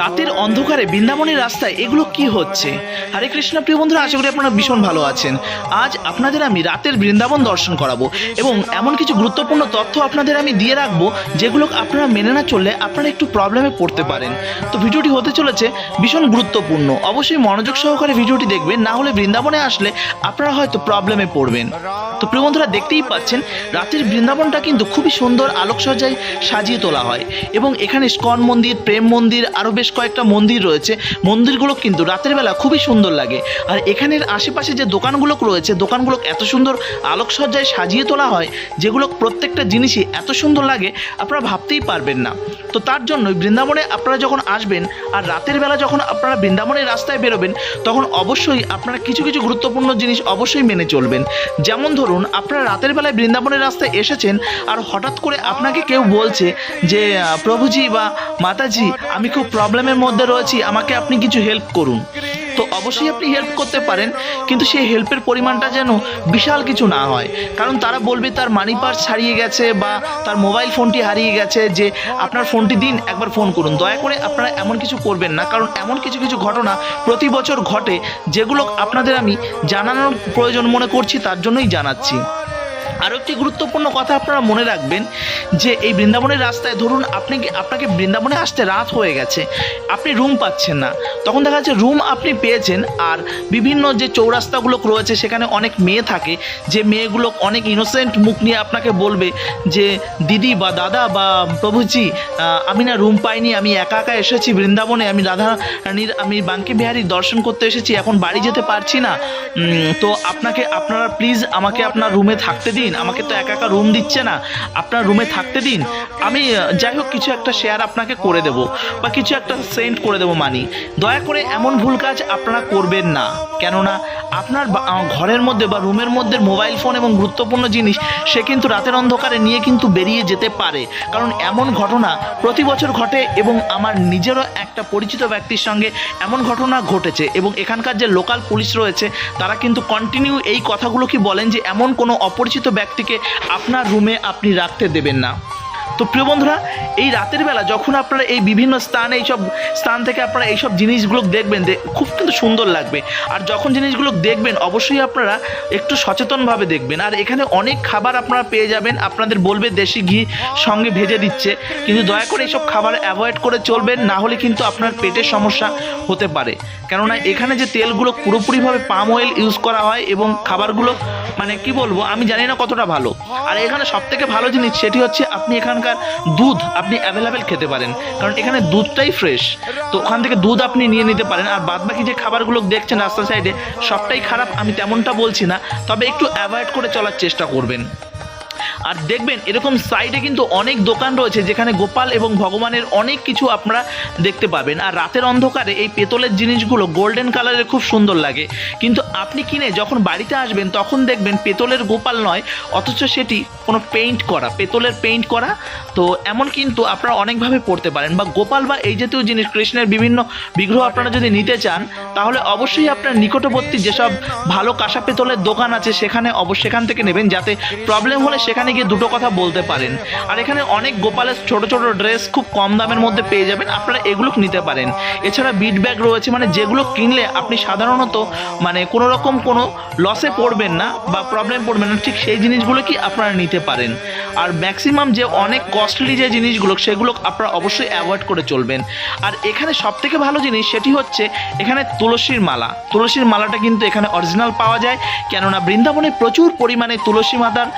রাতের অন্ধকারে বৃন্দাবনের রাস্তায় এগুলো কি হচ্ছে? হরে কৃষ্ণ, প্রিয় বন্ধুরা, আশা করি আপনারা ভীষণ ভালো আছেন। আজ আপনাদের আমি রাতের বৃন্দাবন দর্শন করাবো এবং এমন কিছু গুরুত্বপূর্ণ তথ্য আপনাদের আমি দিয়ে রাখব যেগুলো আপনারা মেনে না চললে আপনারা একটু প্রবলেমে পড়তে পারেন। তো ভিডিওটি হতে চলেছে ভীষণ গুরুত্বপূর্ণ। অবশ্যই মনোযোগ সহকারে ভিডিওটি দেখবেন, না হলে বৃন্দাবনে আসলে আপনারা হয়তো প্রবলেমে পড়বেন। তো প্রিয় বন্ধুরা, দেখতেই পাচ্ছেন, রাতের বৃন্দাবনটা কিন্তু খুবই সুন্দর আলোকসজ্জায় সাজিয়ে তোলা হয় এবং এখানে স্কন মন্দির, প্রেম মন্দির আরও বেশ কয়েকটা মন্দির রয়েছে। মন্দিরগুলো কিন্তু রাতের বেলা খুবই সুন্দর লাগে। আর এখানের আশেপাশে যে দোকানগুলো রয়েছে দোকানগুলো এত সুন্দর আলোকসজ্জায় সাজিয়ে তোলা হয় যেগুলো প্রত্যেকটা জিনিসই এত সুন্দর লাগে, আপনারা ভাবতেই পারবেন না। তো তার জন্যই বৃন্দাবনে আপনারা যখন আসবেন, আর রাতের বেলা যখন আপনারা বৃন্দাবনের রাস্তায় বেরোবেন, তখন অবশ্যই আপনারা কিছু কিছু গুরুত্বপূর্ণ জিনিস অবশ্যই মেনে চলবেন। যেমন ধরুন, আপনারা রাতের বেলায় বৃন্দাবনের রাস্তায় এসেছেন, আর হঠাৎ করে আপনাকে কেউ বলছে যে প্রভুজি বা মাতাজি, আমি খুব প্রবলেমের মধ্যে রয়েছি, আমাকে আপনি কিছু হেল্প করুন। তো অবশ্যই আপনি হেল্প করতে পারেন, কিন্তু সেই হেল্পের পরিমাণটা যেন বিশাল কিছু না হয়। কারণ তারা বলবে তার মানি পার্স হারিয়ে গেছে বা তার মোবাইল ফোনটি হারিয়ে গেছে যে আপনার ফোনটি দিন, একবার ফোন করুন। দয়া করে আপনারা এমন কিছু করবেন না, কারণ এমন কিছু কিছু ঘটনা প্রতি বছর ঘটে, যেগুলো আপনাদের আমি জানানোর প্রয়োজন মনে করছি, তার জন্যই জানাচ্ছি। আরও একটি গুরুত্বপূর্ণ কথা আপনারা মনে রাখবেন যে এই বৃন্দাবনের রাস্তায় ধরুন আপনি আপনাকে বৃন্দাবনে আসতে রাত হয়ে গেছে, আপনি রুম পাচ্ছেন না। তখন দেখা যাচ্ছে রুম আপনি পেয়েছেন আর বিভিন্ন যে চৌরাস্তাগুলো রয়েছে সেখানে অনেক মেয়ে থাকে, যে মেয়েগুলো অনেক ইনোসেন্ট মুখ নিয়ে আপনাকে বলবে যে, দিদি বা দাদা বা প্রভুজি আমি না রুম পাইনি, আমি একা একা এসেছি বৃন্দাবনে, আমি রাধা রানীর আমি বাঙ্কি বিহারীর দর্শন করতে এসেছি, এখন বাড়ি যেতে পারছি না। তো আপনাকে, আপনারা প্লিজ আমাকে আপনার রুমে থাকতে দিন। আমাকে তো একা একা রুম দিচ্ছে না। আপনার রুমে থাকতে দিন। আমি যাই হোক, কিছু একটা শেয়ার আপনাকে করে দেব বা কিছু একটা সেন্ড করে দেবো মানি দয়া করে এমন ভুল কাজ আপনারা করবেন না। কেননা, আপনার ঘরের মধ্যে বা রুমের মধ্যে মোবাইল ফোন এবং গুরুত্বপূর্ণ জিনিস, সে কিন্তু রাতের অন্ধকারে নিয়ে কিন্তু বেরিয়ে যেতে পারে। কারণ এমন ঘটনা প্রতি বছর ঘটে এবং আমার নিজেরও একটা পরিচিত ব্যক্তির সঙ্গে এমন ঘটনা ঘটেছে এবং এখানকার যে লোকাল পুলিশ রয়েছে, তারা কিন্তু কন্টিনিউ এই কথাগুলো কি বলেন যে, এমন কোনো অপরিচিত ব্যক্তিকে আপনার রুমে আপনি রাখতে দেবেন না। তো প্রিয় বন্ধুরা, এই রাতের বেলা যখন আপনারা এই বিভিন্ন স্থানে এইসব স্থান থেকে আপনারা এইসব জিনিসগুলো দেখবেন খুব কিন্তু সুন্দর লাগবে। আর যখন জিনিসগুলো দেখবেন, অবশ্যই আপনারা একটু সচেতনভাবে দেখবেন। আর এখানে অনেক খাবার আপনারা পেয়ে যাবেন। আপনাদের বলবে দেশি ঘি সঙ্গে ভেজে দিচ্ছে। কিন্তু দয়া করে এইসব খাবার অ্যাভয়েড করে চলবেন, না হলে কিন্তু আপনার পেটের সমস্যা হতে পারে। কেননা এখানে যে তেলগুলো পুরোপুরিভাবে পাম অয়েল ইউজ করা হয় এবং খাবারগুলো মানে কি বলব, আমি জানি না কতটা ভালো। আর এখানে সব থেকে ভালো জিনিস সেটি হচ্ছে আপনি এখানকার দুধ আপনি অ্যাভেলেবেল খেতে পারেন। কারণ এখানে দুধটাই ফ্রেশ তো ওখান থেকে দুধ আপনি নিয়ে নিতে পারেন। আর বাদ বাকি যে খাবারগুলো দেখছেন রাস্তার সাইডে সবটাই খারাপ, আমি তেমনটা বলছি না। তবে একটু অ্যাভয়েড করে চলার চেষ্টা করবেন। আর দেখবেন, এরকম সাইডে কিন্তু অনেক দোকান রয়েছে যেখানে গোপাল এবং ভগবানের অনেক কিছু আপনারা দেখতে পাবেন। আর রাতের অন্ধকারে এই পেতলের জিনিসগুলো গোল্ডেন কালারের খুব সুন্দর লাগে। কিন্তু আপনি কিনে যখন বাড়িতে আসবেন, তখন দেখবেন পেতলের গোপাল নয়, অথচ সেটি কোনো পেইন্ট করা, পেতলের পেইন্ট করা। তো এমন কিন্তু আপনারা অনেকভাবে পড়তে পারেন। বা গোপাল বা এই জাতীয় জিনিস, কৃষ্ণের বিভিন্ন বিগ্রহ আপনারা যদি নিতে চান, তাহলে অবশ্যই আপনার নিকটবর্তী যেসব ভালো কাঁসা পেতলের দোকান আছে, সেখানে অবশ্যই সেখান থেকে নেবেন, যাতে প্রবলেম হলে সেখানে গিয়ে দুটো কথা বলতে পারেন। আর এখানে অনেক গোপালের ছোট ছোট ড্রেস খুব কম দামের মধ্যে পেয়ে যাবেন, আপনারা এগুলো নিতে পারেন। এছাড়া বিট ব্যাগ রয়েছে মানে যেগুলো কিনলে আপনি সাধারণত মানে কোনো রকম কোনো লসে পড়বেন না বা প্রবলেম পড়বেন না, ঠিক সেই জিনিসগুলো কি আপনারা নিতে পারেন। আর ম্যাক্সিমাম যে অনেক কস্টলি যে জিনিসগুলো, সেগুলো আপনারা অবশ্যই অ্যাভয়েড করে চলবেন। আর এখানে সব থেকে ভালো জিনিস সেটি হচ্ছে, এখানে তুলসীর মালা। তুলসীর মালাটা কিন্তু এখানে অরিজিনাল পাওয়া যায়। কেননা বৃন্দাবনে প্রচুর পরিমাণে তুলসী মাতার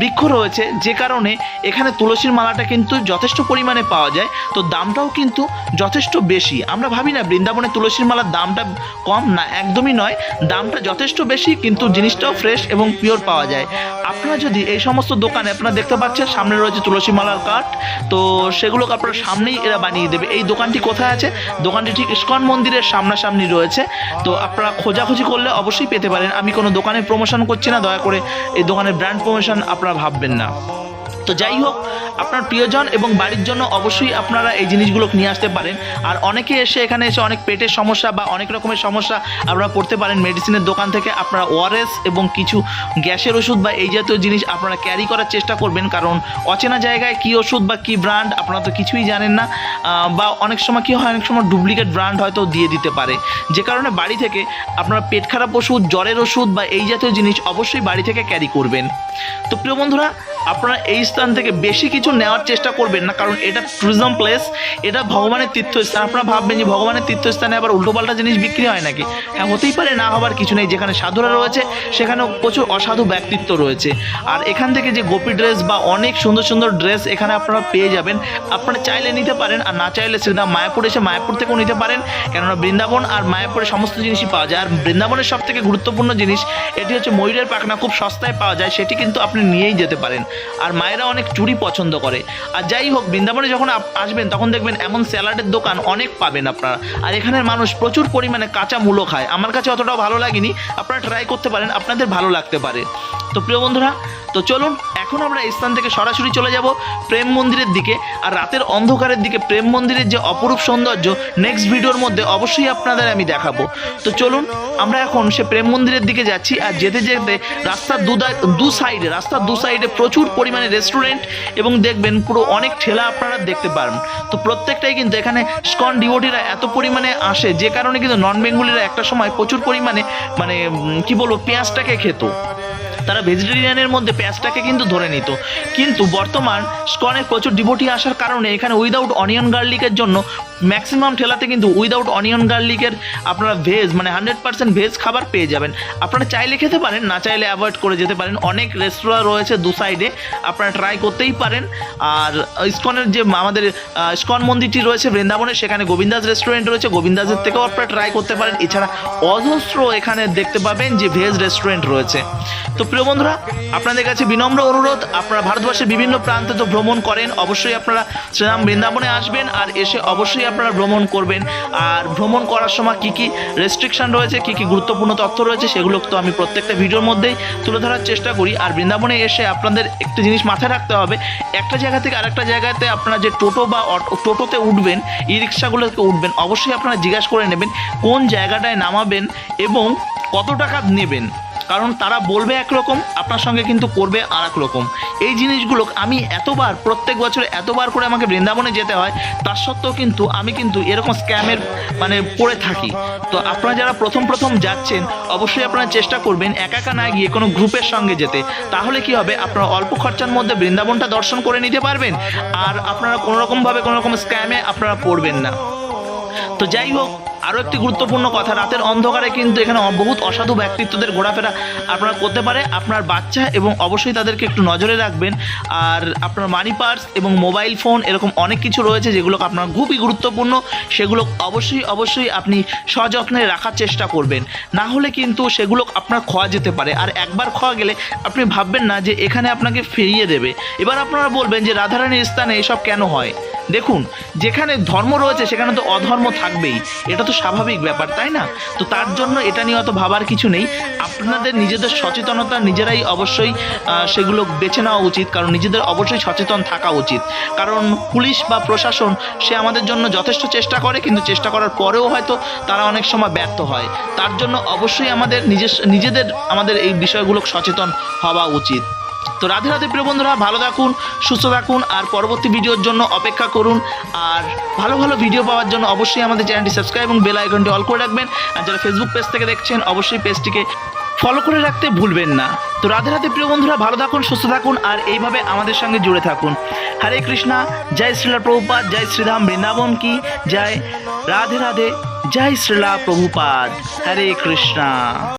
বৃক্ষ রয়েছে, যে কারণে এখানে তুলসীর মালাটা কিন্তু যথেষ্ট পরিমাণে পাওয়া যায়। তো দামটাও কিন্তু যথেষ্ট বেশি। আমরা ভাবি না বৃন্দাবনে তুলসীর মালার দামটা কম, না, একদমই নয়। দামটা যথেষ্ট বেশি, কিন্তু জিনিসটাও ফ্রেশ এবং পিওর পাওয়া যায়। আপনারা যদি এই সমস্ত দোকানে আপনারা দেখতে পাচ্ছেন, সামনে রয়েছে তুলসী মালার কাঠ। তো সেগুলোকে আপনারা সামনেই এরা বানিয়ে দেবে। এই দোকানটি কোথায় আছে? দোকানটি ঠিক ইস্কন মন্দিরের সামনাসামনি রয়েছে। তো আপনারা খোঁজাখুঁজি করলে অবশ্যই পেতে পারেন। আমি কোনো দোকানের প্রমোশন করছি না, দয়া করে এই দোকানের ব্র্যান্ড প্রমোশন আপনারা ভাববেন না তো যাই হোক, আপনার প্রিয়জন এবং বাড়ির জন্য অবশ্যই আপনারা এই জিনিসগুলো নিয়ে আসতে পারেন। আর অনেকে এসে এখানে এসে অনেক পেটের সমস্যা বা অনেক রকমের সমস্যা আপনারা পড়তে পারেন। মেডিসিনের দোকান থেকে আপনারা ওআরএস এবং কিছু গ্যাসের ওষুধ বা এই জাতীয় জিনিস আপনারা ক্যারি করার চেষ্টা করবেন। কারণ অচেনা জায়গায় কী ওষুধ বা কী ব্র্যান্ড আপনারা তো কিছুই জানেন না। বা অনেক সময় কী হয়, অনেক সময় ডুপ্লিকেট ব্র্যান্ড হয়তো দিয়ে দিতে পারে। যে কারণে বাড়ি থেকে আপনারা পেট খারাপ ওষুধ, জ্বরের ওষুধ বা এই জাতীয় জিনিস অবশ্যই বাড়ি থেকে ক্যারি করবেন। তো প্রিয় বন্ধুরা, আপনারা এই স্থান থেকে বেশি কিছু নেওয়ার চেষ্টা করবেন না, কারণ এটা ট্যুরিজম প্লেস এটা ভগবানের তীর্থস্থান। আপনারা ভাববেন যে ভগবানের তীর্থস্থানে আবার উল্টোপাল্টা জিনিস বিক্রি হয় নাকি? হ্যাঁ হতেই পারে, না হবার কিছু নেই। যেখানে সাধুরা রয়েছে, সেখানেও প্রচুর অসাধু ব্যক্তিত্ব রয়েছে। আর এখান থেকে যে গোপী ড্রেস বা অনেক সুন্দর সুন্দর ড্রেস এখানে আপনারা পেয়ে যাবেন। আপনারা চাইলে নিতে পারেন, আর না চাইলে সেটা মায়াপুর এসে মায়াপুর থেকেও নিতে পারেন। কেননা বৃন্দাবন আর মায়াপুরে সমস্ত জিনিসই পাওয়া যায়। আর বৃন্দাবনের সব থেকে গুরুত্বপূর্ণ জিনিস, এটি হচ্ছে ময়ূরের পাখনা। খুব সস্তায় পাওয়া যায়, সেটি কিন্তু আপনি নিয়েই যেতে পারেন। আর মায়েরা অনেক চুরি পছন্দ করে। আর যাই হোক, বৃন্দাবনে যখন আসবেন, তখন দেখবেন এমন স্যালাডের দোকান অনেক পাবেন আপনারা। আর এখানের মানুষ প্রচুর পরিমাণে কাঁচা মূলো খায়। আমার কাছে অতটাও ভালো লাগেনি। আপনারা ট্রাই করতে পারেন, আপনাদের ভালো লাগতে পারে। তো প্রিয় বন্ধুরা, তো চলুন, এখন আমরা এই স্থান থেকে সরাসরি চলে যাব প্রেম মন্দিরের দিকে, আর রাতের অন্ধকারের দিকে প্রেম মন্দিরের যে অপরূপ সৌন্দর্য নেক্সট ভিডিওর মধ্যে অবশ্যই আপনাদের আমি দেখাবো। তো চলুন, আমরা এখন সে প্রেম মন্দিরের দিকে যাচ্ছি, আর যেতে যেতে রাস্তার দু সাইডে রাস্তার দু সাইডে প্রচুর পরিমাণে রেস্টুরেন্ট এবং দেখবেন পুরো অনেক ঠেলা আপনারা দেখতে পারেন তো প্রত্যেকটাই কিন্তু এখানে স্কন ডিওটিরা এত পরিমাণে আসে, যে কারণে কিন্তু নন বেঙ্গলিরা একটা সময় প্রচুর পরিমাণে মানে কি বলব, পেঁয়াজটাকে খেত। তারা ভেজিটেরিয়ানের মধ্যে পেঁয়াজটাকে কিন্তু ধরে নিত। কিন্তু বর্তমান স্কনে প্রচুর ডিভোটি আসার কারণে এখানে উইদাউট অনিয়ন গার্লিকের জন্য ম্যাক্সিমাম ঠেলাতে কিন্তু উইদাউট অনিয়ন গার্লিকের আপনারা ভেজ মানে হান্ড্রেড পার্সেন্ট ভেজ খাবার পেয়ে যাবেন। আপনারা চাইলে খেতে পারেন, না চাইলে অ্যাভয়েড করে যেতে পারেন। অনেক রেস্তোরাঁ রয়েছে দু সাইডে আপনারা ট্রাই করতেই পারেন। আর ইস্কনের যে আমাদের ইস্কন মন্দিরটি রয়েছে বৃন্দাবনে, সেখানে গোবিন্দাস রেস্টুরেন্ট রয়েছে। গোবিন্দাসের থেকেও আপনারা ট্রাই করতে পারেন। এছাড়া অজস্র এখানে দেখতে পাবেন যে ভেজ রেস্টুরেন্ট রয়েছে। তো প্রিয় বন্ধুরা, আপনাদের কাছে বিনম্র অনুরোধ, আপনারা ভারতবর্ষের বিভিন্ন প্রান্তে তো ভ্রমণ করেন, অবশ্যই আপনারা শ্রীরাম বৃন্দাবনে আসবেন আর এসে অবশ্যই আপনারা ভ্রমণ করবেন। আর ভ্রমণ করার সময় কি কি রেস্ট্রিকশন রয়েছে, কি কি গুরুত্বপূর্ণ তথ্য রয়েছে, সেগুলো তো আমি প্রত্যেকটা ভিডিওর মধ্যেই তুলে ধরার চেষ্টা করি। আর বৃন্দাবনে এসে আপনাদের একটি জিনিস মাথায় রাখতে হবে, একটা জায়গা থেকে আরেকটা জায়গাতে আপনারা যে টোটো বা টোটোতে উঠবেন ই রিক্সাগুলোতে উঠবেন, অবশ্যই আপনারা জিজ্ঞাসা করে নেবেন কোন জায়গাটায় নামাবেন এবং কত টাকা নেবেন। কারণ তারা বলবে একরকম, আপনার সঙ্গে কিন্তু করবে আর এক রকম এই জিনিসগুলো আমি এতবার, প্রত্যেক বছর এতবার করে আমাকে বৃন্দাবনে যেতে হয়, তার সত্ত্বেও কিন্তু আমি কিন্তু এরকম স্ক্যামের মানে পড়ে থাকি। তো আপনারা যারা প্রথম প্রথম যাচ্ছেন, অবশ্যই আপনারা চেষ্টা করবেন একা একা না গিয়ে কোনো গ্রুপের সঙ্গে যেতে। তাহলে কি হবে? আপনারা অল্প খরচার মধ্যে বৃন্দাবনটা দর্শন করে নিতে পারবেন, আর আপনারা কোনো রকমভাবে কোনো রকম স্ক্যামে আপনারা পড়বেন না। তো যাই হোক আরও একটি গুরুত্বপূর্ণ কথা, রাতের অন্ধকারে কিন্তু এখানে বহুত অসাধু ব্যক্তিত্বদের ঘোরাফেরা আপনারা করতে পারে। আপনার বাচ্চা এবং অবশ্যই তাদেরকে একটু নজরে রাখবেন। আর আপনার মানি পার্স এবং মোবাইল ফোন এরকম অনেক কিছু রয়েছে যেগুলো আপনার খুবই গুরুত্বপূর্ণ। সেগুলো অবশ্যই অবশ্যই আপনি সযত্নে রাখার চেষ্টা করবেন। না হলে কিন্তু সেগুলো আপনার খোয়া যেতে পারে। আর একবার খোয়া গেলে আপনি ভাববেন না যে এখানে আপনাকে ফিরিয়ে দেবে। এবার আপনারা বলবেন যে রাধারানীর স্থানে এসব কেন হয়? দেখুন, যেখানে ধর্ম রয়েছে সেখানে তো অধর্ম থাকবেই। এটা তো স্বাভাবিক ব্যাপার, তাই না? তো তার জন্য এটা নিয়ে অত ভাবার কিছু নেই। আপনাদের নিজেদের সচেতনতা নিজেরাই অবশ্যই সেগুলো বেছে নেওয়া উচিত, কারণ নিজেদের অবশ্যই সচেতন থাকা উচিত। কারণ পুলিশ বা প্রশাসন, সে আমাদের জন্য যথেষ্ট চেষ্টা করে, কিন্তু চেষ্টা করার পরেও হয়তো তারা অনেক সময় ব্যর্থ হয়। তার জন্য অবশ্যই আমাদের নিজের নিজেদের আমাদের এই বিষয়গুলো সচেতন হওয়া উচিত। তো রাধে রাধে প্রিয় বন্ধুরা, ভালো থাকুন, সুস্থ থাকুন, আর পরবর্তী ভিডিওর জন্য অপেক্ষা করুন। আর ভালো ভালো ভিডিও পাওয়ার জন্য অবশ্যই আমাদের চ্যানেলটি সাবস্ক্রাইব এবং বেল আইকনটি অল করে রাখবেন। আর যারা ফেসবুক পেজ থেকে দেখছেন, অবশ্যই পেজটিকে ফলো করে রাখতে ভুলবেন না। তো রাধে রাধে প্রিয় বন্ধুরা, ভালো থাকুন, সুস্থ থাকুন, আর এইভাবে আমাদের সঙ্গে জুড়ে থাকুন। হরে কৃষ্ণা, জয় শ্রীলা প্রভুপাদ, জয় শ্রীরাম বৃন্দাবন কি জয়। রাধে রাধে, জয় শ্রীলা প্রভুপাদ, হরে কৃষ্ণা।